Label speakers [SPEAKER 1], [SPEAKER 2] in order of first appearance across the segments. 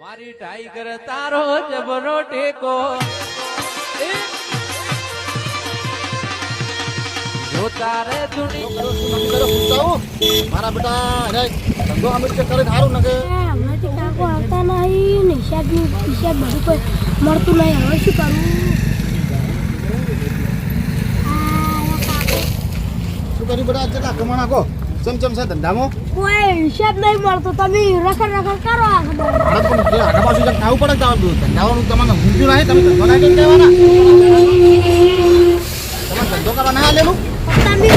[SPEAKER 1] મારી ટાઈગર તારો જબરો ટેકો. એ. જો તારે ધૂણી
[SPEAKER 2] મારા બેટા અરે ધંધો અમે રીતે કરે સારું નકે? કે
[SPEAKER 3] હમણાંથી કાકો આવતા નહીં ને હિસાબની હિસાબ બધું કોઈ મળતું નહીં. હવે શું કરું?
[SPEAKER 2] શું કર્યું બેટા? કેટલા કમાણા કો ચમ ચમ છે ધંધામાં?
[SPEAKER 3] કોઈ હિસાબ નહીં મળતો. તમે રખડ રખડ કરો
[SPEAKER 2] આગળ પાછું જેમ ખાવું પડે તો ધંધાવાનું તમને ઊંધું નહીં તમે ધંધો કરી દેવાના તમારે ધંધો કરવા ના આલેલું
[SPEAKER 3] તમે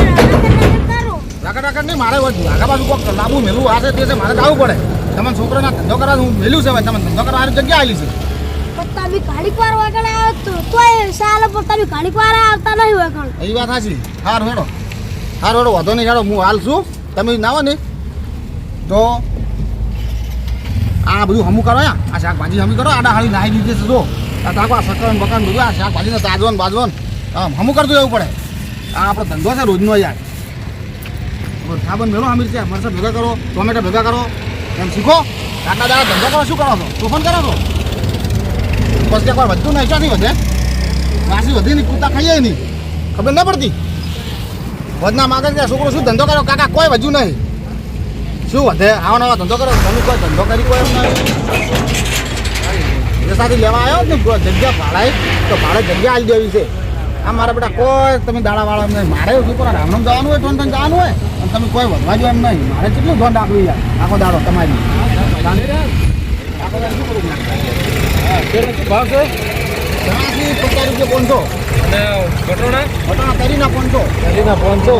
[SPEAKER 3] રખડ રખડ
[SPEAKER 2] નહીં મારે આગળ પાછું કોક લાંબુ મેલું આ છે તે મારે જવું પડે. તમને છોકરાના ધંધો કરવા હું મેલ્યું છે ભાઈ તમે ધંધો કરવા જગ્યા આલી છે.
[SPEAKER 3] તમે ઘડીક વાર વગર આવે તો તોય સાલ પણ તમે ઘડીક વાર આવતા નહીં વગર.
[SPEAKER 2] એ વાત સાચી. હાર હેડો. હાર હેડો વધો નહીં હેડો હું હાલ છું. તમે ના આવો ને. તો આ બધું હમું કરો આ શાકભાજી હમી કરો. આડા હાળી નાહી દીધી છે, જો. આ તાકો આ સકન બકન બધું આ શાકભાજીને તાજવાન બાજવાન. આમ હમું કરતું એવું પડે. આ આપણો ધંધો છે રોજનો યાર. સાબન મેળો હમીર છે. મરસા ભેગા કરો, ટોમેટા ભેગા કરો. એમ શીખો. આટલા દાદા ધંધો કરો, શું કરો છો? તોફાન કરો છો? બસ એકવાર વધતું નહીં ચાથી વધે? વાસી વધી નહીં, કૂતા ખાઈએ નહીં. ખબર ના પડતી? વધના માગે ત્યાં છોકરો શું ધંધો કરો કાકા કોઈ વધ્યું નહીં. શું વધે? આવો નવા ધંધો કર્યો? તમે કોઈ ધંધો કરી કોઈ એમ નહીં. પૈસાથી લેવા આવ્યો ને જગ્યા ભાડાય તો ભાડે જગ્યા આવી દેવી છે. આ મારા બેટા કોઈ તમે દાડાવાળા એમ નહીં. મારે શું કરો રામનામ જવાનું હોય ટોન ટોન જવાનું હોય અને તમે કોઈ વધવા જો એમ નહીં. મારે કેટલું ધોન રાખવી યાર? આખો દાડો તમારી. આખો દાડો શું કરું
[SPEAKER 1] ભાવ છે?
[SPEAKER 2] પચાસ રૂપિયા પોનસો.
[SPEAKER 1] અને બટોણા
[SPEAKER 2] વટાણા? કરીના પહોંચો.
[SPEAKER 1] કરીના પહોંચો.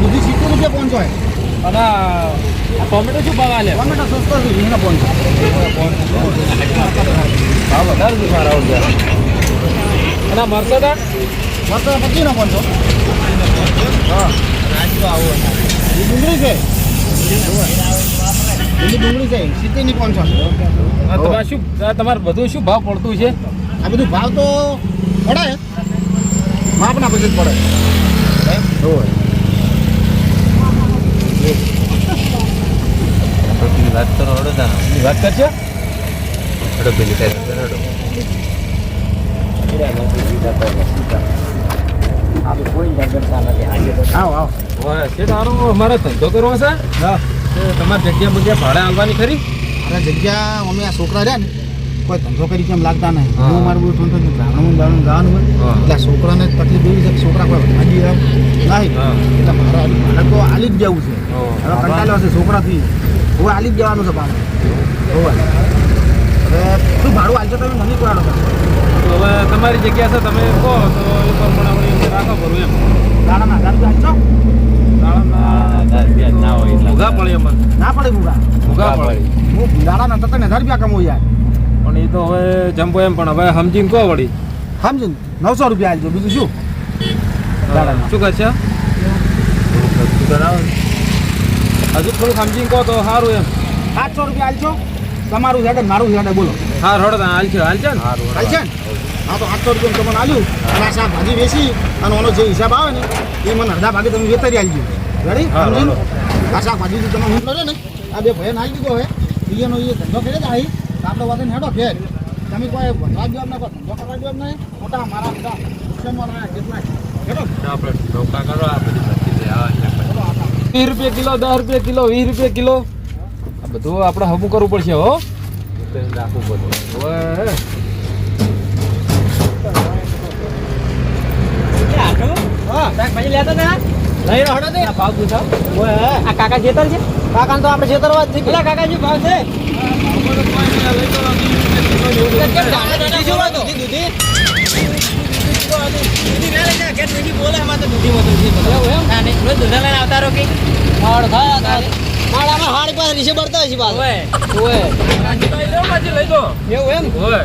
[SPEAKER 2] બીજી સિત્તેર રૂપિયા પહોંચો
[SPEAKER 1] અને ટોમેટો શું ભાવ આલે?
[SPEAKER 2] ટોમેટો સસ્તો છે વીસના પહોંચો.
[SPEAKER 1] ભાવ વધારે છે મારા અને આ મરસા
[SPEAKER 2] મસ્ત પચીસના પહોંચો. હા. એ ડુંગળી છે? લીલી ડુંગળી છે સિત્તેરની પોનસો
[SPEAKER 1] તમારે શું તમારે બધું શું ભાવ પડતું છે?
[SPEAKER 2] આ બધું ભાવ તો પડે? માપના પછી જ પડે. હોય
[SPEAKER 4] વાત કરો
[SPEAKER 1] એની વાત કરશે
[SPEAKER 4] હડો પેલી
[SPEAKER 1] છે તારો અમારે ધંધો કરવો છે? તમારે જગ્યા બગ્યા ભાડે આવવાની ખરી?
[SPEAKER 2] અરે જગ્યા અમે આ છોકરા રહ્યા ને કોઈ ધંધો કરી કેમ લાગતા નહીં?
[SPEAKER 1] હું.
[SPEAKER 2] મારું બધું ઠંડુ ગામડું ગામડું ગાવાનું હોય. એટલે છોકરાને તકલીફ એવી છે કે છોકરા કોઈ ભાગી એમ નહીં. એટલે મારે મારે તો આલી જ જવું છે. હવે કંટાળ્યો છે છોકરાથી. હવે આલી જ જવાનું છે પાછું. હવે. હવે શું ભાડું આલશો તમે? મને
[SPEAKER 1] તો હવે તમારી જગ્યા છે તમે કહો. તો એ પ્રમાણે આપણે રાખો ભરું એમ.
[SPEAKER 2] દાડાના હજાર રૂપિયા
[SPEAKER 1] દાડાના
[SPEAKER 4] ના હોય એટલા.
[SPEAKER 1] ભૂગા પડે અમને
[SPEAKER 2] ના પડે ભૂગા.
[SPEAKER 1] ભૂગા પડે.
[SPEAKER 2] હું દાડાના તને હજાર રૂપિયા કમાવું યાર.
[SPEAKER 1] પણ એ તો હવે જમ્પો એમ પણ હવે સમજીને કહો વળી?
[SPEAKER 2] સમજીને નવસો રૂપિયા આપજો બીજું શું?
[SPEAKER 1] શું કરશે હજુ થોડું સમજીને કહો તો સારું એમ.
[SPEAKER 2] સાતસો રૂપિયા આપજો તમારું છે મારું હેડે બોલો.
[SPEAKER 1] હા રોડ હાલ છે હાલ છે ને
[SPEAKER 2] હાલ છે ને? હા તો આઠસો રૂપિયા તમને આલ્યું. અને આ શાકભાજી વેચી અને ઓનો જે હિસાબ આવે ને એ મને અડધા ભાગે તમે વેતરી આલજો. રેડી
[SPEAKER 1] સમજી.
[SPEAKER 2] આ શાકભાજી તમે હું કરે ને? આ બે ભયન નાખી દીધો હવે. બીજાનો એ ધંધો કરે છે અહીં તો આપણે વાતે હેડો ઘેર. તમે કોઈ ભણવા જવાબ ના કોઈ ધંધો કરવા જવાબ નહીં. મોટા મારા બધા શિક્ષણમાં કેટલા હેડો.
[SPEAKER 4] આપણે ધોકા કરો આ બધી
[SPEAKER 1] વીસ રૂપિયા કિલો દસ રૂપિયા કિલો વીસ રૂપિયા કિલો. આ બધું આપણે હબું કરવું પડશે હો.
[SPEAKER 4] રાખવું બધું
[SPEAKER 1] હવે.
[SPEAKER 2] આ કાકા જેતર છે? કાકા તો આપણે જેતરવા જ કાકાજી ભાવ છે?
[SPEAKER 1] લઈ એમ? હોય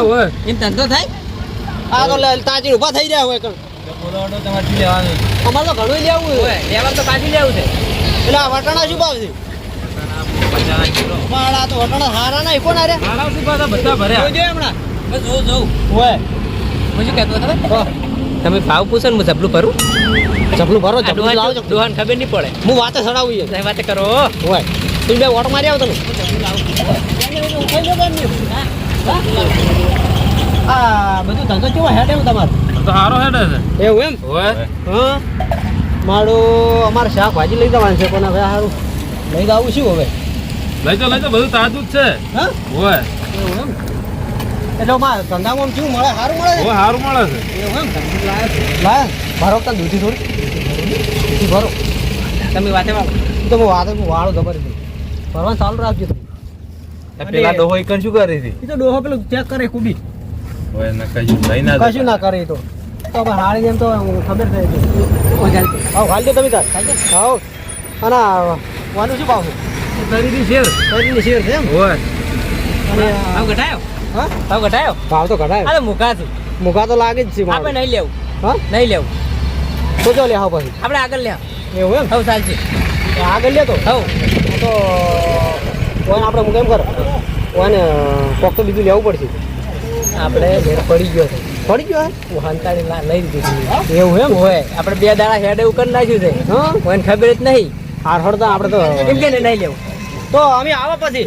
[SPEAKER 1] હોય
[SPEAKER 5] આ તો તાજી ઊભા થઈ રહ્યા હોય. અમારે તો ઘણું લેવું હોય એટલે આ વટાણા શું ભાવ છે?
[SPEAKER 4] પચાસ કિલો
[SPEAKER 5] પણ આ તો વટાણા હારા ના કોણ હારે
[SPEAKER 1] મારા શું પાછા બધા ભર્યા.
[SPEAKER 5] જોજો હમણાં.
[SPEAKER 4] જોઉં જોઉં.
[SPEAKER 5] હોય
[SPEAKER 4] હું શું કહેતો હતો
[SPEAKER 5] તમે? ભાવ પૂછો ને હું જબલું ભરું.
[SPEAKER 6] જબલું ભરો
[SPEAKER 5] આ
[SPEAKER 6] ચપલું
[SPEAKER 5] ડોહાન
[SPEAKER 6] લાવો
[SPEAKER 5] જો- ડોહાન ખબર નહીં પડે.
[SPEAKER 6] હું વાતે સડાવું યાર
[SPEAKER 5] તમે વાત કરો.
[SPEAKER 6] હોય તું બે ઓટો મારી આવો તમે. આ બધું ધંધો કેવો હેડ એવું તમારું?
[SPEAKER 1] તો સારો હેડે છે.
[SPEAKER 6] એવું એમ?
[SPEAKER 1] હોય
[SPEAKER 6] હા? મારું અમારે શાકભાજી લઈ જવાનું છે પણ હવે સારું લઈ જવું શું હવે?
[SPEAKER 1] લઈ જાવ લઈ જાઓ બધું તાજું જ છે.
[SPEAKER 6] હા?
[SPEAKER 1] હોય
[SPEAKER 6] એવું એમ? એટલે મારે ધંધામાં શું મળે? સારું મળે
[SPEAKER 1] છે સારું મળે છે.
[SPEAKER 6] છે એવું એમ? લાય ભરો તો દૂધી થોડી. ભરો.
[SPEAKER 5] તમે વાતે
[SPEAKER 6] તો હું વાતે હું વાળો ખબર ભરવાનું ચાલુ રાખજો તમે.
[SPEAKER 4] પેલા ડોહો ઈકન શું કરી હતી?
[SPEAKER 6] એ તો ડોહો પેલું ચેક કરે કુબી.
[SPEAKER 4] કશું ના
[SPEAKER 6] કશું ના કરે તો. તો હવે હારી એમ તો ખબર થઈ ગઈ હા હાલ દે તમે તાર. હા અને વાનું શું ભાવ છે
[SPEAKER 1] તરીની શેર.
[SPEAKER 6] તરીની શેર છે એમ?
[SPEAKER 1] હોય.
[SPEAKER 6] અને
[SPEAKER 5] ભાવ ઘટાયો
[SPEAKER 6] હા?
[SPEAKER 5] ભાવ ઘટાયો
[SPEAKER 6] ભાવ તો ઘટાયો
[SPEAKER 5] અરે મુકા છું.
[SPEAKER 6] મુકા તો લાગે જ છે
[SPEAKER 5] આપણે નહીં લેવું.
[SPEAKER 6] હા?
[SPEAKER 5] નહીં લેવું.
[SPEAKER 6] તો જો લે હાવ પછી.
[SPEAKER 5] આપણે આગળ લે.
[SPEAKER 6] એવું એમ?
[SPEAKER 5] હવ ચાલશે.
[SPEAKER 6] આગળ લે તો.
[SPEAKER 5] હવ.
[SPEAKER 6] તો ઓને આપણે હું કેમ કર? ઓને કોક તો બીજું લેવું પડશે.
[SPEAKER 5] આપણે ઘેર પડી ગયો છે.
[SPEAKER 6] પડી ગયો
[SPEAKER 5] હું હંતાડી લઈ દીધી
[SPEAKER 6] એવું એમ
[SPEAKER 5] હોય. આપણે બે દાડા હેડ એવું કરી નાખ્યું છે.
[SPEAKER 6] હા?
[SPEAKER 5] કોઈને ખબર જ નહીં.
[SPEAKER 6] હાર હળતા આપણે તો
[SPEAKER 5] એમ કે નહીં લેવું.
[SPEAKER 6] તો અમે આવો પછી.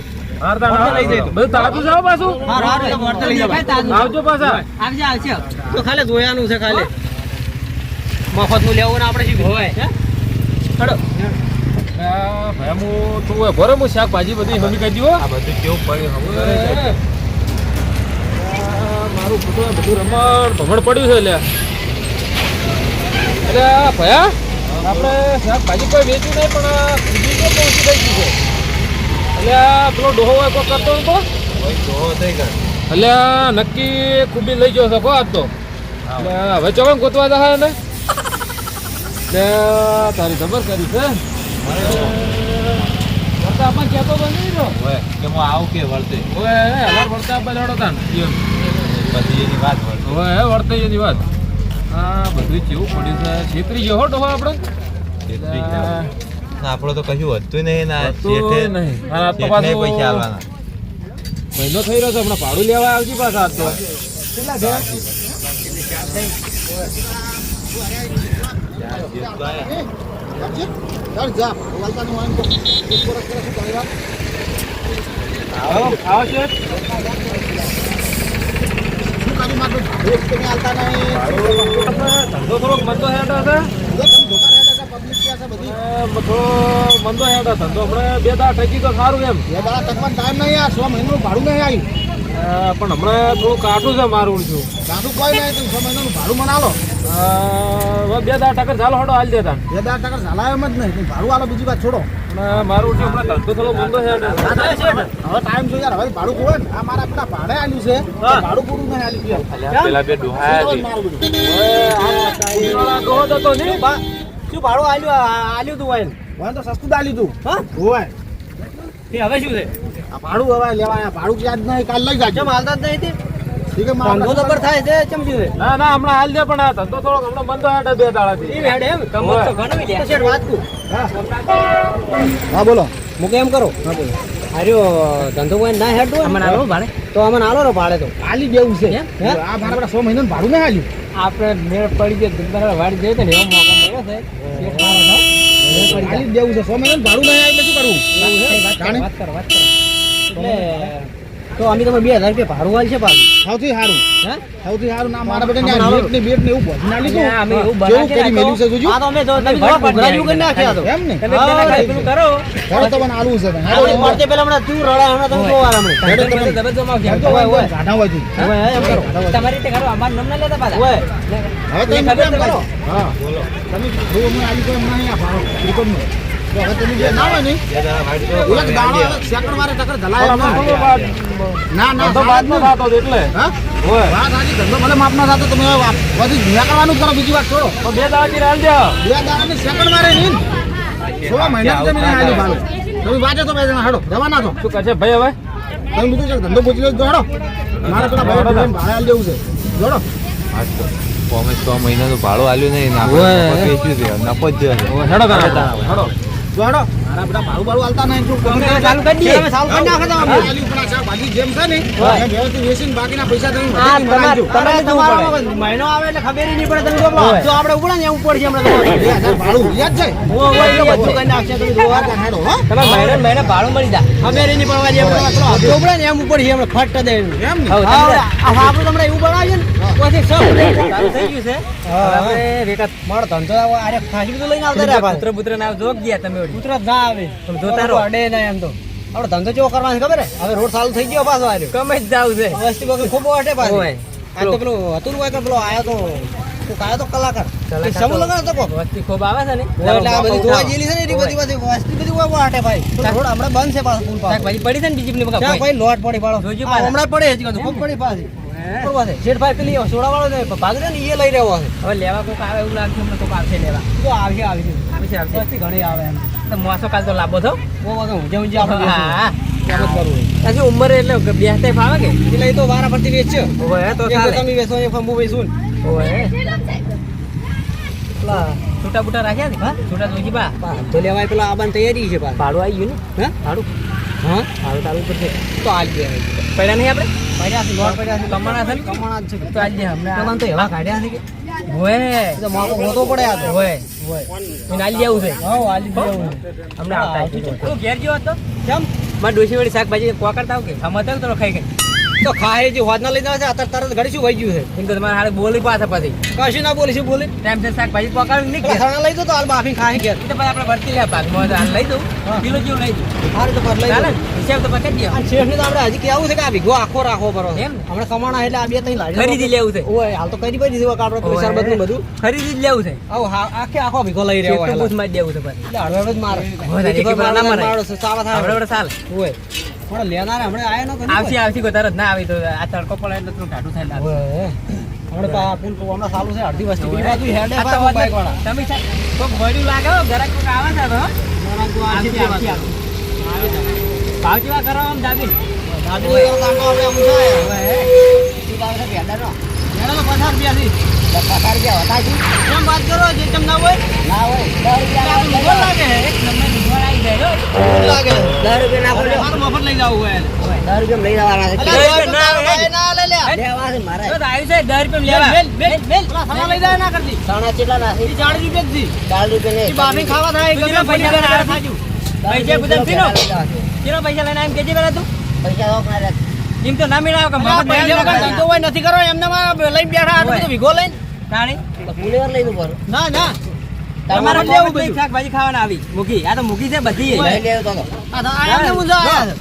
[SPEAKER 6] મફતનું લેવું ને આપણે શું
[SPEAKER 5] હોય. ચડો
[SPEAKER 1] આ ભાઈ હું તું હોય ભરે હું શાકભાજી બધી હમી કહી દઉં
[SPEAKER 4] આ બધું કેવું પડ્યું
[SPEAKER 1] મારું બધું બધું રમણ ભમણ પડ્યું છે એટલે અરે આ ભયા? આપણે શાકભાજી કોઈ વેચ્યું નહીં પણ આ બીજી તો પહોંચી થઈ ગયું છે? એટલે આ પેલો ડોહો હોય કોઈ કરતો નતો
[SPEAKER 4] ડોહો થઈ ગયો.
[SPEAKER 1] એટલે નક્કી ખૂબી લઈ ગયો શકો કો આજ તો. એટલે હવે ચોકન ગોતવા જાય ને એટલે તારી ખબર કરી છે? વળતા આપણને કહેતો તો નહીં રહ્યો.
[SPEAKER 4] કે હું આવું કે વળતે?
[SPEAKER 1] હવે હલાર વળતા આપણે લડો તાન
[SPEAKER 4] પછી એની વાત
[SPEAKER 1] હવે હે વર્તાઈ એની વાત. હા બધું કેવું પડ્યું છે? છેતરી ગયો હો આપણે?
[SPEAKER 4] છેતરી ગયા. આપણો તો કશું વધતું નહીં ના શેઠે
[SPEAKER 1] નહીં. આ તો પાછું-
[SPEAKER 4] પૈસા આલવાના
[SPEAKER 1] મહિનો થઈ રહ્યો છે હમણાં ભાડું લેવા આવજી પાછા આજ તો. કેટલા? આવો. આવો છે
[SPEAKER 2] શું કરી મારું ભાડું એક તો નહીં આલતા નહીં
[SPEAKER 1] ધંધો થોડોક મંદો એ થોડો મંદો હેઠો ધંધો હમણાં બે દાડા ઠકી તો સારું એમ
[SPEAKER 2] બે દાડા તકમાં ટાઈમ નહીં આ સો મહિનાનું ભાડું નહીં આવ્યું
[SPEAKER 1] પણ હમણાં થોડું કાઢું છે મારું છું
[SPEAKER 2] કાઢું કોઈ નહીં તમે સો મહિનાનું ભાડું મને આલો
[SPEAKER 1] હવે બે દાડા ટકર ચાલો હડો હાલ દેતા.
[SPEAKER 2] બે દાડા ટકા ઝાલાય એમ જ નહીં ભાડું આલો બીજી વાત છોડો.
[SPEAKER 1] મારું છે હમણાં ધંધો થોડો મંદો
[SPEAKER 2] શેઠ, હવે ટાઈમ છે યાર હવે ભાડું કોઈ આ મારા પેલા ભાડે આલ્યું છે ભાડું પૂરું નહીં આલ્યું છે.
[SPEAKER 4] પેલા બે ડોહાયા છે.
[SPEAKER 1] ડોહો જ હતો નહીં.
[SPEAKER 6] શું ભાડું આલ્યું આલ્યું તું વાયન
[SPEAKER 2] વાયન તો સસ્તું દાલ્યું તું.
[SPEAKER 6] હા?
[SPEAKER 2] હોય.
[SPEAKER 6] હવે શું છે?
[SPEAKER 2] આ ભાડું હવે લેવાય ભાડું યાદ નહીં કાલ લઈ જાય
[SPEAKER 6] કેમ હાલતા જ નહીં તે?
[SPEAKER 2] છે
[SPEAKER 6] ધંધો તો પર થાય છે ચમ
[SPEAKER 1] ના ના હમણાં હાલ દે પણ આ ધંધો થોડોક હમણાં મંદો હેડે બે દાડાથી.
[SPEAKER 6] એ હેડ એમ?
[SPEAKER 5] કમર તો ઘણું લ્યા.
[SPEAKER 6] શેઠ વાત કરું.
[SPEAKER 2] હા. બોલો.
[SPEAKER 6] હું એમ કરો. આર્યો ધંધો કોઈ ના હેડ
[SPEAKER 5] અમને આલો ભાડે.
[SPEAKER 6] તો અમને આલો રો ભાડે તો.
[SPEAKER 2] ખાલી બેવું છે? હે? આ પેલા સો મહિનાનું ભાડું આલ્યું
[SPEAKER 5] આપણે મેળ પડી ગયો ધંધા વાડી જઈએ ને એવો મોકો મળ્યો છે.
[SPEAKER 2] આલી દેવું છે. સો મહિનાનું ભાડું એટલે શું કરવું
[SPEAKER 5] વાત કરો, વાત કરો
[SPEAKER 6] એટલે તો અમે તમે બે હજાર રૂપિયા ભાડું આવી છે પાછું.
[SPEAKER 2] સૌથી સારું.
[SPEAKER 6] હે?
[SPEAKER 2] સૌથી સારું ના મારા બેટા
[SPEAKER 6] ને આલો.
[SPEAKER 2] બેટ ને બેટ ને એવું બધું ના લીધું?
[SPEAKER 5] અમે એવું
[SPEAKER 2] કેવું કરી મેલ્યું છે જોજો.
[SPEAKER 6] આ તો અમે જો તમે ઘોઘરા કરી નાખ્યા તો.
[SPEAKER 2] એમ ને?
[SPEAKER 5] તમે પેલા કરો.
[SPEAKER 2] હવે તમને મને છે
[SPEAKER 6] તમે તો મળતે પેલા હમણાં તું રડા હમણાં તમે જોવા હમણાં
[SPEAKER 2] તમે.
[SPEAKER 5] તમે જમા
[SPEAKER 2] કે હોય હોય ગાઢા હોય તું.
[SPEAKER 6] હવે એમ કરો.
[SPEAKER 5] તમારી રીતે કરો અમાર નામ ના લેતા પાછા.
[SPEAKER 6] હોય
[SPEAKER 2] હવે તો
[SPEAKER 5] છે
[SPEAKER 2] કરો. હા બોલો. તમે જો અમને આલી તો એમને અહીંયા ભાડો ત્રિકોણનો. તો હવે તમે જે ના હોય ને
[SPEAKER 4] બે દાડા વાળી તો
[SPEAKER 2] ઓલા દાડો હવે સેકન્ડ વારે ટક્કર ધલાય
[SPEAKER 1] પણ
[SPEAKER 2] એમ
[SPEAKER 1] આમાં
[SPEAKER 2] ના.
[SPEAKER 1] થોડો વાત-
[SPEAKER 2] ના ના
[SPEAKER 1] ધંધો નો થતો એટલે.
[SPEAKER 2] હા?
[SPEAKER 1] હોય.
[SPEAKER 2] વાત સાચી ધંધો ભલે માપ ના થતો તમે હવે બધી ભૂયા કરવાનું જ બીજી વાત છોડો.
[SPEAKER 1] બે દાડાથી હાલ દે
[SPEAKER 2] બે દાડાની સેકન્ડ મારે નહીં. છ મહિના તમે આલી ભાડું તમે વાંચો તો બે જણા હેડો જવાના છો.
[SPEAKER 1] શું ભાઈ હવે?
[SPEAKER 2] તમે બીજું છે ધંધો પૂછી લો તો હેડો મારે પેલા ભાઈ ભાડે છે. જોડો.
[SPEAKER 4] કોમે છ મહિનાનું ભાડો આલ્યું નહીં. ને
[SPEAKER 1] ઓય.
[SPEAKER 4] આપણે વેચ્યું છે. નફો જ
[SPEAKER 1] હેડો હેડો.
[SPEAKER 2] જોડો મારા બધા ભાડું ભાડું હાલતા નહીં
[SPEAKER 5] અમે હવે ચાલુ કરી દઈએ
[SPEAKER 6] અમે ચાલુ કરી નાખો તો અમે.
[SPEAKER 2] આલી ઉપર છે બાકી જેમ છે ને વ્યવસ્થિત વેચીને બાકીના પૈસા તમે
[SPEAKER 5] હા,
[SPEAKER 2] તમારું બનાવજો.
[SPEAKER 5] તમારે
[SPEAKER 6] તમારે મહિનો આવે એટલે ખબર નહીં પડે તમે જો જો આપણે ઉપડા ને એવું પડશે હમણાં
[SPEAKER 2] ભાડું યાદ છે
[SPEAKER 6] ઓ, ઓ, એટલે બધું કરી નાખશે તમે જોવા
[SPEAKER 2] વાર કાઢો, હો?
[SPEAKER 5] તમે મહિને મહિને ભાડું મળી જાય
[SPEAKER 6] ખબર નહીં પડવા દે આપણે હાથો ને એમ ઉપર છે હમણાં ફટ દે.
[SPEAKER 2] એમ ને
[SPEAKER 6] હા,
[SPEAKER 5] તમને
[SPEAKER 6] આપણે તમને એવું બનાવીએ ને પછી સૌ
[SPEAKER 5] થઈ ગયું છે
[SPEAKER 6] હા,
[SPEAKER 5] હવે આપણે વેકાત
[SPEAKER 6] મારો ધંધો આરે ખાસી બધું લઈને આવતા રહ્યા.
[SPEAKER 5] પુત્ર પુત્ર ના જોગ ગયા તમે વળી.
[SPEAKER 6] ના આવે.
[SPEAKER 5] જોતા રહો.
[SPEAKER 6] અડે ના એમ તો. આપણે ધંધો ચેવો કરવાનો છે ખબર હવે રોડ ચાલુ થઈ ગયો પાછો આવ્યો
[SPEAKER 5] કમે જ જાવ છે.
[SPEAKER 6] વસ્તી વગર ખૂબ અટે પાછો. આ તો પેલું હતું કે પેલો આયો તો કોક આયો તો કલાકાર. સમૂહ લગાડો તો
[SPEAKER 5] વસ્તી ખૂબ આવે છે ને.
[SPEAKER 6] એટલે આ બધી જોવા જેલી છે ને એટલી બધી બધી વસ્તી બધી ઓય અટે ભાઈ. રોડ હમણાં બંધ છે પાછો પુલ પાછો.
[SPEAKER 5] ભાઈ પડી છે ને બીજી પેલી બકા ભાઈ.
[SPEAKER 6] લોટ પડી પાડો.
[SPEAKER 5] જોજો.
[SPEAKER 6] હમણાં પડે છે ખૂબ પડી પાછી. શેઠભાઈ પેલી સોડા વાળો ને ભાગ ને એ લઈ રહ્યો છે.
[SPEAKER 5] હવે લેવા કોક આવે એવું લાગશે હમણાં આવશે લેવા.
[SPEAKER 6] તો આવશે આવશે.
[SPEAKER 5] આવશે આવશે.
[SPEAKER 6] ઘણી આવે એમ.
[SPEAKER 5] મોસો કાલ તો લાંબો થો
[SPEAKER 6] બહુ ઊંઝે આપણે.
[SPEAKER 5] હજી ઉંમર એટલે બેસતે ફાવે કે?
[SPEAKER 6] એટલે એ તો વારા ફરતી વેચશે
[SPEAKER 5] ઓય તો
[SPEAKER 6] તમે વેચો એક હું વેચું
[SPEAKER 5] ઓય
[SPEAKER 6] પેલા
[SPEAKER 5] છૂટા બુટા રાખ્યા છે
[SPEAKER 6] હા?
[SPEAKER 5] છૂટા જોજી બા.
[SPEAKER 6] તો લેવાય પેલા આવવાની તૈયારી છે પાછા
[SPEAKER 5] ભાડું આવી ગયું ને?
[SPEAKER 6] હે?
[SPEAKER 5] ભાડું?
[SPEAKER 6] હા?
[SPEAKER 5] ભાડું ચાલુ પડશે
[SPEAKER 6] તો આજ દે
[SPEAKER 5] પડ્યા નહીં આપણે?
[SPEAKER 6] પડ્યા છે લોટ પડ્યા છે
[SPEAKER 5] કમાણા છે?
[SPEAKER 6] કમાણા છે.
[SPEAKER 5] તો આજે હમણાં.
[SPEAKER 6] તો એવા કાઢ્યા છે કે?
[SPEAKER 5] ઓય
[SPEAKER 6] તો મોટો પડે આ તો.
[SPEAKER 5] ઓય જવું છે. હમણાં આવતા ઘેર જેવો હતો?
[SPEAKER 6] કેમ?
[SPEAKER 5] મારે ડોસી વાળી શાકભાજી કોકરતા આવું કે? સમજતા આવ તો ખાઈ ગઈ.
[SPEAKER 6] તો ખાય જે હોદ ના લઈ જાય છે અત્યારે તરત ઘડી શું વહી ગયું છે?
[SPEAKER 5] એમ તો તમારે હારે બોલી પાસે પછી.
[SPEAKER 6] કશું ના બોલી શું બોલી.
[SPEAKER 5] ટાઈમ છે શાકભાજી પકાવી નહીં.
[SPEAKER 6] ખાણા લઈ દો તો હાલ બાફી ખાઈ
[SPEAKER 5] કે તો પછી આપણે ભરતી લે ભાગમાં હાલ લઈ દઉં. કિલો જેવું લઈ દઉં.
[SPEAKER 6] હારું તો પર લઈ
[SPEAKER 5] ચાલે? હિસાબ તો પકડી દે
[SPEAKER 6] આ શેઠને તો આપણે હજી કેવું છે કે આ ભીગો આખો રાખવો પડો
[SPEAKER 5] એમ?
[SPEAKER 6] આપણે કમાણા એટલે આ બે તઈ લાડી
[SPEAKER 5] ખરીદી લેવું છે.
[SPEAKER 6] ઓય હાલ તો કરી પડી દીધું આપણે કોઈ. શરબતનું બધું.
[SPEAKER 5] ખરીદી જ લેવું છે.
[SPEAKER 6] આવ આખે આખો ભીગો લઈ રહ્યો હોય
[SPEAKER 5] પૂછમાં દેવું છે પછી.
[SPEAKER 6] એટલે જ મારે.
[SPEAKER 5] ના
[SPEAKER 6] મારે છે, થાય.
[SPEAKER 5] આપણે ચાલ
[SPEAKER 6] ઓય. પણ લેનારે હમણાં આયા ન
[SPEAKER 5] આવશે આવશે તરત ના આવી તો આ તડકો પડે એટલે થોડું ટાઢું થાય લાગે.
[SPEAKER 6] હમણે પા પુલ તો હમણાં સારું છે અડધી વસ્તી બીજી બાજુ હેડે બાઈક વાળા
[SPEAKER 5] તમે છે કોક વળ્યું લાગે હો ઘરે કોક આવે છે તો. આવશે, આવશે. ભાવ કેવા કરો આમ?
[SPEAKER 6] દાદી લઈ આવતા આંટો આપણે આમ હવે ઈ ભાવ છે ભેડાનો. ભેડાનો પચાસ રૂપિયાથી. પચાસ રૂપિયા હતા કેમ વાત કરો જે તમ ના હોય ના હોય દસ રૂપિયા
[SPEAKER 5] લાગે એક નંબર લઈ
[SPEAKER 6] લઈ
[SPEAKER 5] તો તો
[SPEAKER 6] લઈ જાય
[SPEAKER 5] તું પૈસા લઈને આવ્યો થાજુ. પૈસા તું
[SPEAKER 6] પૈસા
[SPEAKER 5] એમ તો ના મેળાવે કે
[SPEAKER 6] હોય નથી કરો એમને લઈને બેઠા આટલું બધું ભીગો લઈને લઈ ના ના
[SPEAKER 5] તમારે લેવું બધું. શાકભાજી ખાવાના આવી. મૂકી. આ તો મૂકી છે બધી
[SPEAKER 6] લઈ લેવું તો આ તો આ એમને ઊંઝા આયા. છે.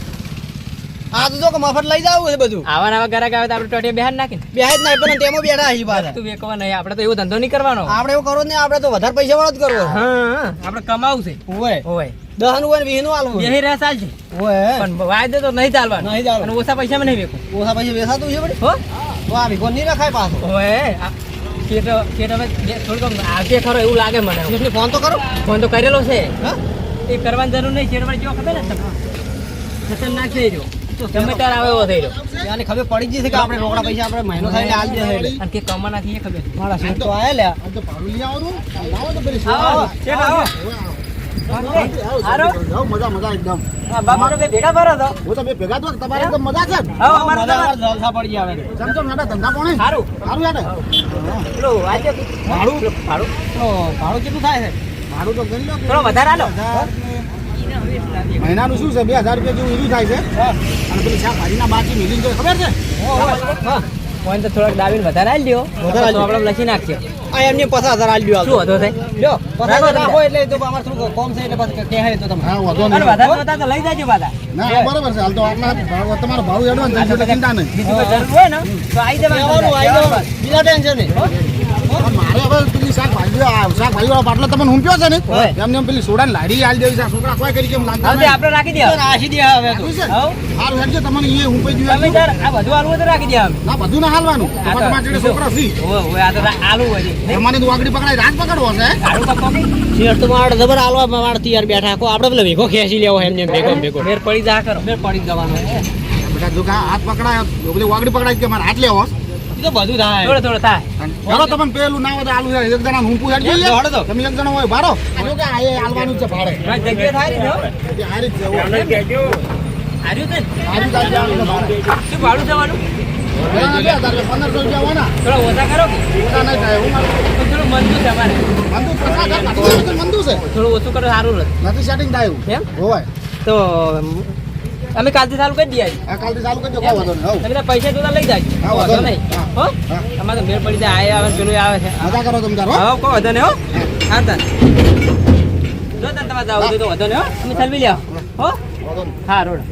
[SPEAKER 6] આ તો જો મફત લઈ જાવ છે બધું.
[SPEAKER 5] આવા નવા ગ્રાહક આવે તો આપણે ટોટિયા બેહાર નાખીને.
[SPEAKER 6] બે જ નહીં પણ તેમાં બેઠા છીએ બાર
[SPEAKER 5] તું વેકવા નહીં આપણે તો એવો ધંધો નહીં કરવાનો.
[SPEAKER 6] આપણે એવું કરો ને નહીં આપણે તો વધારે પૈસા વાળો જ કરવો
[SPEAKER 5] હા આપણે કમાવું છે.
[SPEAKER 6] ઓય. હોય ને વીસનું આલવું
[SPEAKER 5] બેહી રહ્યા ચાલ
[SPEAKER 6] ઓય.
[SPEAKER 5] પણ વાયદો તો નહીં ચાલવાનો.
[SPEAKER 6] નહીં ચાલવાનો.
[SPEAKER 5] ઓછા પૈસામાં નહીં વેકું
[SPEAKER 6] ઓછા પૈસા વેસાતું છે વળી?
[SPEAKER 5] હો.
[SPEAKER 6] તો આ ભીગો નહીં રખાય પાછો.
[SPEAKER 5] ઓય શેઠ શેઠ હવે થોડુંક આવશે ખરો એવું લાગે મને.
[SPEAKER 6] ફોન તો કરો.
[SPEAKER 5] ફોન તો કરેલો છે.
[SPEAKER 6] હા?
[SPEAKER 5] એ કરવાની જરૂર નહીં શેઠ વાળી જેવો ખબર ને તમે ખતરનાક થઈ રહ્યો. ગમે ત્યારે આવે એવો થઈ રહ્યો.
[SPEAKER 6] આને ખબર પડી જશે કે આપણે રોકડા પૈસા આપણે મહિનો થાય આલ
[SPEAKER 5] અને કે કમા થી એ ખબર
[SPEAKER 6] મારા શેઠ તો આયા
[SPEAKER 2] લે તો ભાડું લઈ આવવાનું. લાવો તો પેલી
[SPEAKER 5] આવો,
[SPEAKER 2] આવો
[SPEAKER 5] આવો.
[SPEAKER 2] મજા મજા એકદમ.
[SPEAKER 5] આ બાપાનો બે ભેગા ભરો તો?
[SPEAKER 2] હું તો ભેગા તો તમારે એકદમ મજા છે. ને
[SPEAKER 5] આવો, અમારે તો
[SPEAKER 6] જલસા પડી આવે.
[SPEAKER 2] ચમ ચમ નાડા ધંધા કોણે
[SPEAKER 5] સારું
[SPEAKER 2] સારું યાર.
[SPEAKER 5] પેલું આજે
[SPEAKER 2] ભાડું?
[SPEAKER 5] ભાડું?
[SPEAKER 6] ભાડું કેટલું થાય છે?
[SPEAKER 2] ભાડું તો ગણી લો
[SPEAKER 5] થોડો વધારે આલો.
[SPEAKER 2] મહિનાનું શું છે? બે હજાર રૂપિયા જેવું ઈરું થાય છે. અને પેલી શાકભાજીના બાકી મિલિંગ ખબર છે?
[SPEAKER 5] ફોન તો થોડાક દાવીને વધારે આલી દ્યો.
[SPEAKER 6] વધારે
[SPEAKER 5] તો આપણે લખી નાખીએ
[SPEAKER 6] આ એમને પચાસ હજાર આલ દ્યો
[SPEAKER 5] શું વધો થાય?
[SPEAKER 6] લ્યો પચાસ
[SPEAKER 5] રાખો
[SPEAKER 6] એટલે તો અમારે થોડું કોમ છે એટલે પછી હે તો તમે
[SPEAKER 2] હા વધો નહીં.
[SPEAKER 5] વધારે વધારે તો લઈ જાજો બાદા
[SPEAKER 2] ના બરાબર છે. હાલ તો આપના ભાવ- તમારો ભાવ એડવાન્સ છે ચિંતા નહીં.
[SPEAKER 5] બીજું કોઈ જરૂર હોય ને તો આવી
[SPEAKER 6] જવાનું આવી
[SPEAKER 5] જવાનું.
[SPEAKER 6] બીજા ટેન્શન નહીં
[SPEAKER 2] મારે હવે શાકભાજી પાટલો તમને હું છે ને. એમને એમ પેલી સોડા લાડી હાલ દેવી છોકરા કોઈ કરી કેમ લાગતા
[SPEAKER 5] હવે આપણે રાખી દે
[SPEAKER 6] રાખી દે હવે?
[SPEAKER 2] સારું હેડજો તમને એ હું
[SPEAKER 5] તાર આ બધું આલવું તો રાખી દે
[SPEAKER 2] ના બધું ના હાલવાનું. તમારા જોડે છોકરા સી
[SPEAKER 5] ઓય આ તો આલુ હોય છે. નહીં?
[SPEAKER 2] તો વાગડી પકડાય રાત પકડવો છે
[SPEAKER 5] આલુ તો કોકી.
[SPEAKER 6] શેઠ તો મારે જબર હાલવા મારે તૈયાર બેઠા. કો આપણે પેલો ભેગો ખેંચી લેવો એમને એમ ભેગો ભેગો.
[SPEAKER 5] પડી જા કરો.
[SPEAKER 6] પડી જવાનો
[SPEAKER 2] બેટા જો હાથ પકડાય જો વાગડી પકડાય કે મારે હાથ લેવો.
[SPEAKER 5] તો બધું થાય. થોડો થોડો થાય.
[SPEAKER 2] ચાલો તમને પેલું ના હોય તો આલુ એક જણા હું પૂછા
[SPEAKER 5] એ, દોડો તો.
[SPEAKER 2] તમે એક જણા હોય બારો જો કે આ આલવાનું છે ભાડે.
[SPEAKER 5] જગ્યા થાય ને
[SPEAKER 2] હારી જ છે
[SPEAKER 5] ને?
[SPEAKER 2] હારી જ જવાનું ભાડે.
[SPEAKER 5] શું ભાડું જવાનું?
[SPEAKER 2] ઘણા બે પંદરસો રૂપિયા હોય ને.
[SPEAKER 5] થોડા ઓછા કરો
[SPEAKER 2] ઓછા નહીં થાય
[SPEAKER 5] થોડું મંદુ છે અમારે.
[SPEAKER 2] મંદુ પચાસ મંદુ છે.
[SPEAKER 5] થોડું ઓછું કરો સારું રહે.
[SPEAKER 2] નથી સેટિંગ થાય એવું.
[SPEAKER 5] એમ?
[SPEAKER 2] હોય.
[SPEAKER 5] તો અમે કાલથી ચાલુ કરી દઈએ.
[SPEAKER 2] કાલથી ચાલુ કરજો કોઈ વાંધો નહીં.
[SPEAKER 5] તમે પૈસા જોતા લઈ જાય
[SPEAKER 2] હા, વાંધો
[SPEAKER 5] નહીં. હો. તમારે તો મેળ પડી જાય આવે પેલું આવે છે.
[SPEAKER 2] મજા કરો તમે તારો હો.
[SPEAKER 5] કોઈ વાંધો નહીં હો. હા. તન જો તન તમારે જાવ તો વાંધો નહીં હો. તમે ચાલવી લ્યો. હો. હા? રોડ.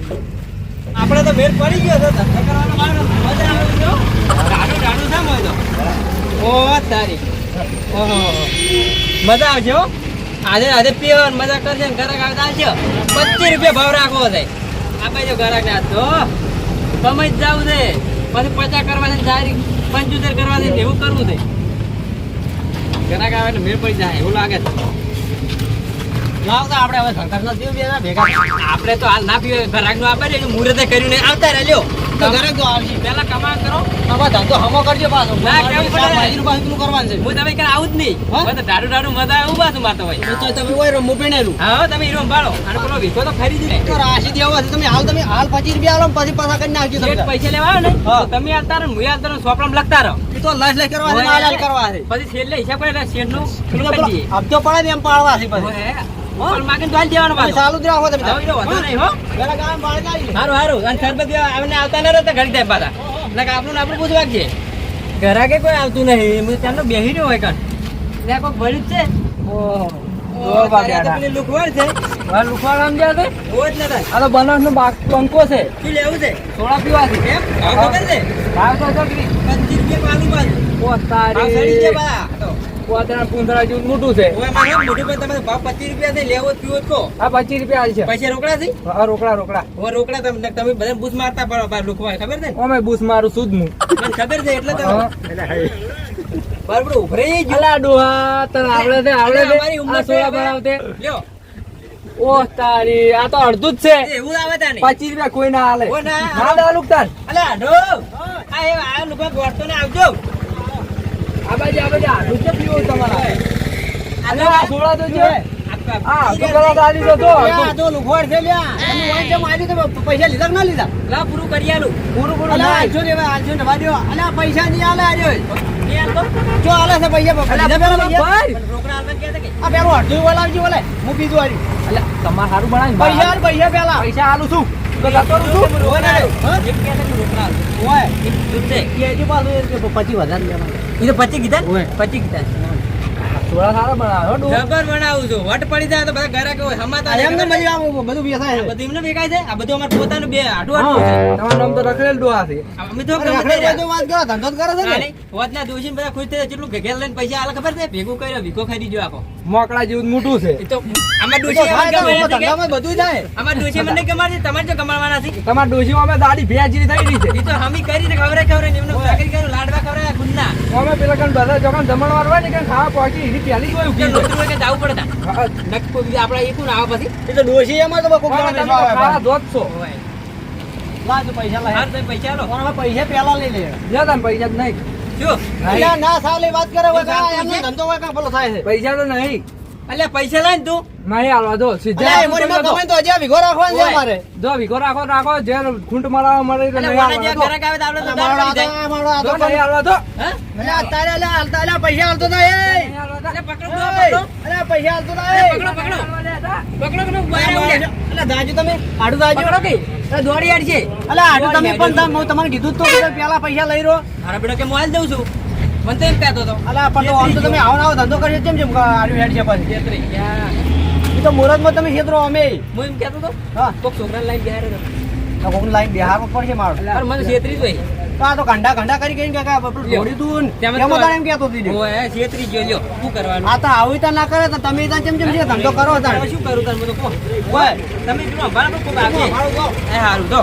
[SPEAKER 5] આપણે તો મેળ પડી ગયો તો ધંધો કરવાનો મારો મજા આવે છે. ડાડું ડાડું થામ હોય તો. ઓ તારી. ઓહો. મજા આવશે હો. આજે આજે પીવાનું મજા કરશે ઘરે આવતા આવશે પચીસ રૂપિયા ભાવ રાખવો છે. આપે જો ઘરાક ને તો તમે જ જાવ છે. પછી પચાસ કરવા છે ને પંચોતેર કરવા છે એવું કરવું છે. ઘરાક આવે એટલે મેળ પડી જાય, એવું લાગે છે. લાવ આપણે હવે સંકટનો ના ના ભેગા. આપણે તો હાલ ના પીવે ઘરાકનું આપે ને કર્યું કરીને આવતા રહેજો. તો તો આવશે. પહેલા કમાણ કરો. ધંધો હમો કરજો પાછો. ના પડે? કરવાનું છે. હું તમે કે આવું જ નહીં. તો ડાડું ડાડું મજા આવું પાછું તો તમે ઓય રમવું પેણેલું. હા તમે હીરો સંભાળો અને પેલો વિકો તો લે
[SPEAKER 6] રાશિ દેવો છે તમે હાલ તમે હાલ પચીસ રૂપિયા આલો પછી પાછા કરી નાખજો તમે
[SPEAKER 5] પૈસા લેવા આવે ને તમે આલતા રહો ને હું આલતા રહું સોપડામાં લખતા રહો.
[SPEAKER 6] એ તો લસ લસ કરવા છે કરવા છે.
[SPEAKER 5] પછી છેલ્લે હિસાબ કરે એટલે શેરનું
[SPEAKER 6] એ
[SPEAKER 5] પેલું
[SPEAKER 6] તો
[SPEAKER 5] કરી દઈએ.
[SPEAKER 6] પેલો હપ્તો પડે ને એમ પાડવા છે પછી.
[SPEAKER 5] પણ માગીને તો દેવાનો પાછો.
[SPEAKER 6] ચાલુ જ રાખો તમે
[SPEAKER 5] હવે વાંધો નહીં હો.
[SPEAKER 6] પેલા ગામ બાળક આવી
[SPEAKER 5] હારું હારું. અને સરબત દેવા આવતા ન રહેતા ઘડી ટાઈમ પાછા. એટલે આપણું આપણું પૂછવા છે ઘરાકે કોઈ આવતું નહીં? હું ત્યાંનો બેહી રહ્યો હોય કાન ત્યાં કોઈક ભર્યું જ છે? ઓહો. લુખવાડ છે. લુખવાડ સમજ્યા છે? ઓજ ને આ તો બનાસ નો બંકો છે. શું લેવું છે? થોડા છે એમ? ભાવ ખબર છે. ભાવ તો છોકરી પચીસ રૂપિયા પાલું બાજુ. ભાવ સડી છે બા તો
[SPEAKER 1] પોતાના પૂંછડા જેવું મોટું છે.
[SPEAKER 5] ઓય મારે મોટું ભાઈ તમે ભાવ પચીસ રૂપિયા છે લેવો પીવો જ કહો
[SPEAKER 1] આ પચીસ રૂપિયા છે.
[SPEAKER 5] પૈસા રોકડા છે?
[SPEAKER 1] હા રોકડા રોકડા.
[SPEAKER 5] હવે રોકડા તમે તમે બધા બૂસ મારતા પડો બાર લુખવાડ ખબર છે ને?
[SPEAKER 1] બૂસ મારું સુદ હું.
[SPEAKER 5] મને ખબર છે એટલે તો બરાબર ઉભરે જ
[SPEAKER 1] ડોહા તને આવડે છે આવડે
[SPEAKER 5] અલા, અમારી ઉંમર
[SPEAKER 1] સોળા
[SPEAKER 5] હવે. લ્યો.
[SPEAKER 1] ઓહ તારી આ તો અડધું જ છે.
[SPEAKER 5] એવું આવે તાને.
[SPEAKER 1] પચીસ રૂપિયા કોઈ ના હાલે.
[SPEAKER 5] ના,
[SPEAKER 1] તાર
[SPEAKER 5] અલા આ એ આ લુખવાડ ગોળતો ને આવજો.
[SPEAKER 1] આ બાજુ આ બાજુ આડું છે પીવો તમારા અલા આ સોળા તો છે આ તો પેલા દાદી તો તો
[SPEAKER 6] તો લુખવાડ છે લ્યા તમે વાંચે માર્યું તો પૈસા લીધા ના લીધા?
[SPEAKER 5] લા પૂરું કરી આલું.
[SPEAKER 6] પૂરું પૂરું. આજો ને. આજો ને ભાઈ અલા પૈસા નહીં આલે આજો જો આલે છે પૈસા પેલા
[SPEAKER 1] ભાઈ.
[SPEAKER 5] રોકડા આલવા ક્યાં કે?
[SPEAKER 6] આ પેલો અડધું આવજો ઓલે. હું બીજું આવ્યું
[SPEAKER 1] અલા તમારે સારું બનાવીને
[SPEAKER 6] પૈસા આલ, પૈસા પેલા.
[SPEAKER 1] પૈસા આલું છું.
[SPEAKER 5] પચી કીધા પચી કીધા
[SPEAKER 1] સોળા સારા બનાવે હો
[SPEAKER 5] જબર બનાવું છું. વટ પડી જાય તો બધા ઘરાક હોય હમાતા
[SPEAKER 6] એમને
[SPEAKER 5] ખબર
[SPEAKER 6] બધી બધું બેસાય છે.
[SPEAKER 5] બધું એમને ભેગાય છે? આ બધું અમારું પોતાનું બે આટું આટું છે.
[SPEAKER 1] તમારું નામ તો રખડેલ ડોહા છે.
[SPEAKER 5] અમે તો
[SPEAKER 6] અરે
[SPEAKER 5] ગમે
[SPEAKER 6] આપણે
[SPEAKER 5] તે
[SPEAKER 6] બધું વાત કરો ધંધો કરે છે ને.
[SPEAKER 5] નહીં, હોદના દોશીને બધા ખુશ થઈ કેટલું ઘેર લઈને પૈસા આલે ખબર છે? ભેગું કર્યો ભીખો ખાઈ આખો.
[SPEAKER 1] મોકળા જેવું મોટું છે.
[SPEAKER 5] એ તો ડોશી કે?
[SPEAKER 6] બધું થાય
[SPEAKER 5] આમાં ડોશી મને છે, તમારે જો ગમાડવાના છે.
[SPEAKER 1] તમારા ડોશીમાં અમે દાડી ભેજી થઈ રહી છે.
[SPEAKER 5] એ તો હમી કરી છે એમને ચાકરી કર્યું લાડવા ખવડાય ગુંદા
[SPEAKER 1] અમે પેલા કણ બધા જોકણ જમણવાર હોય ને કે ખાવા પહોંચી પહેલી જ હોય
[SPEAKER 5] એટલે
[SPEAKER 1] ઊભી છે.
[SPEAKER 5] નોકરી હોય કે જવું પડે તા.
[SPEAKER 1] હા,
[SPEAKER 5] કોઈ બીજા આપણા ના આવે પછી.
[SPEAKER 6] એ ડોશી એમાં તો કોક
[SPEAKER 1] તમે
[SPEAKER 6] દાડો
[SPEAKER 1] તો
[SPEAKER 6] આવે
[SPEAKER 1] ખાવા ધોત છો.
[SPEAKER 6] લાજ પૈસા લાય.
[SPEAKER 5] હાર પૈસા આલો.
[SPEAKER 6] પણ પૈસા પેલા લઈ લે.
[SPEAKER 1] જા તમે પૈસા નહીં.
[SPEAKER 5] શું?
[SPEAKER 6] અલ્યા ના સાલે વાત કરે હોય
[SPEAKER 5] એ વાત તો
[SPEAKER 6] એમનો
[SPEAKER 5] છે.
[SPEAKER 6] ધંધો હોય કાં પેલો થાય છે.
[SPEAKER 1] પૈસા તો નહીં.
[SPEAKER 5] અલ્યા પૈસા લાય ને તું.
[SPEAKER 1] નહીં આલવા દો સીધા
[SPEAKER 6] માં ગમે તો હજી વિઘો રાખવાનો છે. અમારે.
[SPEAKER 1] જો વિકો રાખો રાખો જે ખૂંટ મરાવા મળે તો નહીં
[SPEAKER 5] આલવા
[SPEAKER 1] દો.
[SPEAKER 5] તો આપણે તો
[SPEAKER 6] મારો મારો
[SPEAKER 1] નહીં આલવા દો.
[SPEAKER 5] હા?
[SPEAKER 6] અત્યારે અલ્યા હાલતા અલ્યા પૈસા હાલતો ના એ
[SPEAKER 1] નહીં
[SPEAKER 5] અલ્યા પકડો પકડો.
[SPEAKER 6] અલ્યા પૈસા હાલતો ના એ
[SPEAKER 5] પકડો પકડો. પકડો પકડો બહાર
[SPEAKER 6] અલ્યા દાજુ તમે આડું દાજુ.
[SPEAKER 5] પકડો કે? દોડી આડ છે
[SPEAKER 6] અલ્યા આડું તમે પણ તમ- તમારે કીધું તો પેલા પૈસા લઈ રહ્યો.
[SPEAKER 5] મારા બેટો કે મોબાઈલ દઉં છું. મને તો એમ કહેતો હતો
[SPEAKER 6] અલા પણ તો આમ તો તમે આવો આવો ધંધો કરીએ કેમ જેમ આડું હેડ છે પછી.
[SPEAKER 5] ગયા.
[SPEAKER 6] એ તો મુહૂર્તમાં તમે છેતરો અમે.
[SPEAKER 5] હું એમ કહેતો હતો
[SPEAKER 6] હા.
[SPEAKER 5] કોક છોકરાને લઈને બેહાડ્યો હતો.
[SPEAKER 6] તો કોક લાઈન બિહારમાં પડશે મારો.
[SPEAKER 5] અરે મને છેતરી જોઈ
[SPEAKER 6] તો આ તો ગાંડા ગાંડા કરી કરીને કે પેલું
[SPEAKER 5] લ્યો.
[SPEAKER 6] ઢોળી દૂન
[SPEAKER 5] તેમ તો-
[SPEAKER 6] તારે એમ કહેતો હતી
[SPEAKER 5] ઓય, છેતરી ગયો લ્યો. શું કરવાનું?
[SPEAKER 6] આ તો આવી તો ના કરે તો તમે ત્યાં જેમ જેમ છે? ધંધો કરો
[SPEAKER 5] હવે શું કરું તાર મને કો
[SPEAKER 6] ઓય
[SPEAKER 5] તમે જો પર કોક આવે એ હારું તો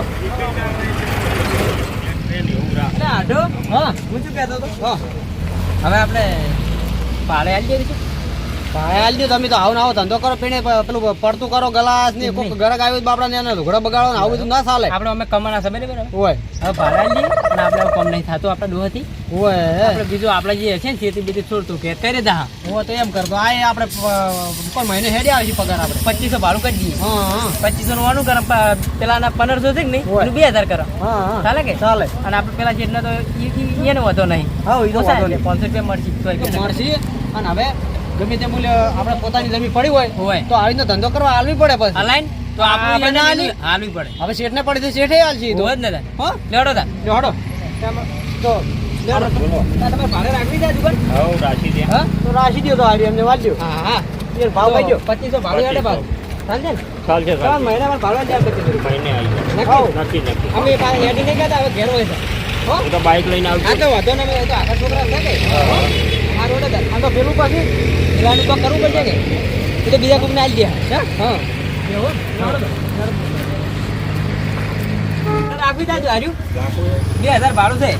[SPEAKER 5] એટલે આઢો
[SPEAKER 6] હા.
[SPEAKER 5] હું શું કહેતો હતો?
[SPEAKER 6] હા.
[SPEAKER 5] હવે આપણે પાળે આવી
[SPEAKER 6] જઈશું હાલ દ્યો તમે તો આવો આવો ધંધો કરો પીને પેલું પડતું કરો ગ્લાસ ને કોક ગરક આવ્યું બાપડા ને લુગડા બગાડો ને આવું ના ચાલે.
[SPEAKER 5] આપણે અમે કમાણા છે બરાબર? હવે? ભાડા લઈએ અને આપણે હવે નહીં થતું આપણે ડોહથી
[SPEAKER 6] ઓય
[SPEAKER 5] આપણે બીજું આપણે જે છે ને ખેતી બીજી છોડતું કે કરી દા
[SPEAKER 6] હું. તો એમ કરતો આ આપણે પ- મહિને હેડી આવે પગાર આપણે?
[SPEAKER 5] પચીસો ભાડું કરી દઈએ. પચીસો નું વાનું કરો પ- પેલાના પંદરસો છે કે નહીં?
[SPEAKER 6] હોય.
[SPEAKER 5] બે હજાર કરો. ચાલે કે?
[SPEAKER 6] ચાલે.
[SPEAKER 5] અને આપણે પેલા જેટલા તો ઈ- વધો નહીં.
[SPEAKER 6] હા.
[SPEAKER 5] પાંચસો રૂપિયા મળશે.
[SPEAKER 6] મળશે. અને હવે ગમે તે મૂલ્ય આપણે પોતાની જમીન પડી હોય
[SPEAKER 5] હોય.
[SPEAKER 6] તો આવી રીતનો ધંધો કરવા હાલવી પડે પછી.
[SPEAKER 5] હલાઈન તો
[SPEAKER 6] આપણે
[SPEAKER 5] હાલવી પડે.
[SPEAKER 6] હવે શેઠને પડી તો શેઠે હાલશી તો.
[SPEAKER 5] જ ને.
[SPEAKER 6] હા. લ્યો તો લ્યો હડો.
[SPEAKER 5] તાર ભાડે રાખવી છે આ દુકાન?
[SPEAKER 6] હા? તો રાખી દો તો હારી અમને વાલ્યો
[SPEAKER 5] હા હા.
[SPEAKER 6] એ ભાવ કહી દો
[SPEAKER 5] પચીસો ભાડું હેડે ભાવ. ચાલશે ને? મહિનામાં.
[SPEAKER 6] આવો.
[SPEAKER 5] નક્કી? અમે પાસે હેડી નહીં કરતા હવે ઘેર હોય છે હો? આ તો વાંધો નહીં, તો આખા છોકરા છે કે. જ.
[SPEAKER 6] આ તો
[SPEAKER 5] હાર્યું? બે હજાર ભાડું છે.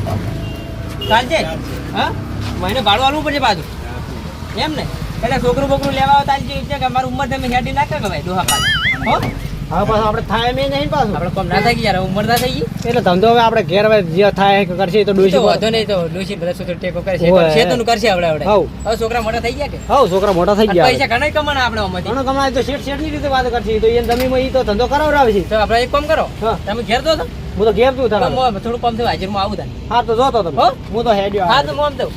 [SPEAKER 5] ચાલશે? હા? મહિને ભાડું આલવું પડશે પાછું. એમ ને? એટલે છોકરું બોકરું લેવા આવે એટલે કે અમારી ઉંમર તમે હેડી ના કે ભાઈ દોહા પાછા? હો?
[SPEAKER 6] હવે પાછું થાય એમ
[SPEAKER 5] આપણે કોમ ના થાય યાર ઉંમર ના થઈ ગઈ?
[SPEAKER 6] એટલે ધંધો આપણે ઘેર થાય કરશે તો
[SPEAKER 5] ડોશી નહીં તો કરશે શેતનું છોકરા મોટા થઈ ગયા કે?
[SPEAKER 6] છોકરા મોટા થઈ ગયા
[SPEAKER 5] પૈસા ઘણા કમાણા આપણે
[SPEAKER 6] ઘણો કમાય તો શેઠ વાત કરશે. તો એ જમીનમાં એ તો ધંધો કરાવરાવે છે.
[SPEAKER 5] આપણે એક કામ કરો. તમે ઘેર તો
[SPEAKER 6] હું તો ઘેર તું તારા
[SPEAKER 5] થોડું કામ થયું હાજરમાં આવું તારે.
[SPEAKER 6] હા તો જોતો તમે.
[SPEAKER 5] હું?
[SPEAKER 6] તો હેડ્યો
[SPEAKER 5] હા તો મોમ દઉં